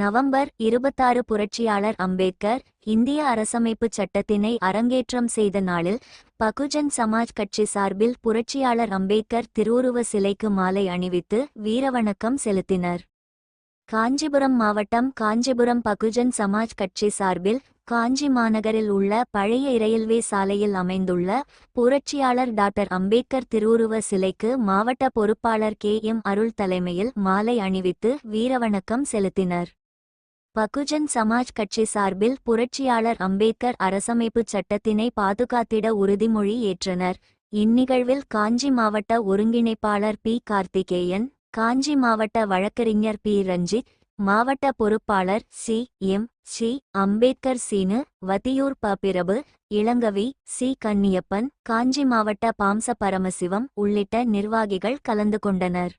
November இருபத்தாறு புரட்சியாளர் அம்பேத்கர் இந்திய அரசமைப்புச் சட்டத்தினை அரங்கேற்றம் செய்த நாளில் பகுஜன் சமாஜ் கட்சி சார்பில் புரட்சியாளர் அம்பேத்கர் திருவுருவ சிலைக்கு மாலை அணிவித்து வீரவணக்கம் செலுத்தினர். காஞ்சிபுரம் மாவட்டம் காஞ்சிபுரம் பகுஜன் சமாஜ் கட்சி சார்பில் காஞ்சி மாநகரில் உள்ள பழைய ரயில்வே சாலையில் அமைந்துள்ள புரட்சியாளர் டாக்டர் அம்பேத்கர் திருவுருவ சிலைக்கு மாவட்ட பொறுப்பாளர் கே எம் அருள் தலைமையில் மாலை அணிவித்து வீரவணக்கம் செலுத்தினர். பகுஜன் சமாஜ் கட்சி சார்பில் புரட்சியாளர் அம்பேத்கர் அரசமைப்புச் சட்டத்தினை பாதுகாத்திட உறுதிமொழி ஏற்றனர். இந்நிகழ்வில் காஞ்சி மாவட்ட ஒருங்கிணைப்பாளர் பி. கார்த்திகேயன் காஞ்சி மாவட்ட வழக்கறிஞர் பி. ரஞ்சித் மாவட்ட பொறுப்பாளர் C. M. C. Ambedkar Seenu Vathiyur ப. பிரபு இளங்கவி சி. கன்னியப்பன் காஞ்சி மாவட்ட பாம்ச பரமசிவம் உள்ளிட்ட நிர்வாகிகள் கலந்து கொண்டனர்.